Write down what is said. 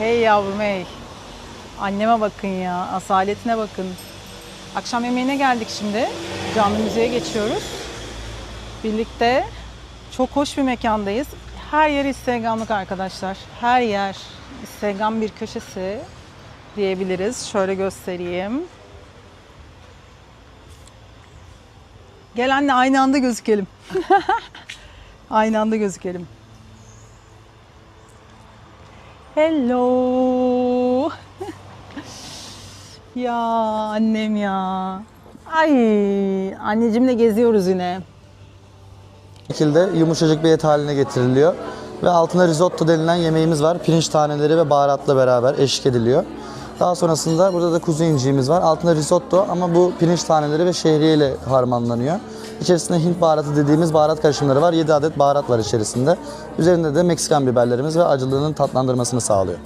Hey yavrum hey. Anneme bakın ya. Asaletine bakın. Akşam yemeğine geldik şimdi. Canlı müziğe geçiyoruz. Birlikte çok hoş bir mekandayız. Her yer Instagram'lık arkadaşlar. Her yer Instagram bir köşesi diyebiliriz. Şöyle göstereyim. Gel anne aynı anda gözükelim. aynı anda gözükelim. Hello. ya annem ya. Ay annecimle geziyoruz yine. şekilde yumuşacık bir et haline getiriliyor. Ve altına risotto denilen yemeğimiz var. Pirinç taneleri ve baharatla beraber eşlik ediliyor. Daha sonrasında burada da kuzu inciğimiz var. Altında risotto ama bu pirinç taneleri ve şehriye ile harmanlanıyor. İçerisinde Hint baharatı dediğimiz baharat karışımları var. 7 adet baharat var içerisinde. Üzerinde de Meksikan biberlerimiz ve acılığının tatlandırmasını sağlıyor.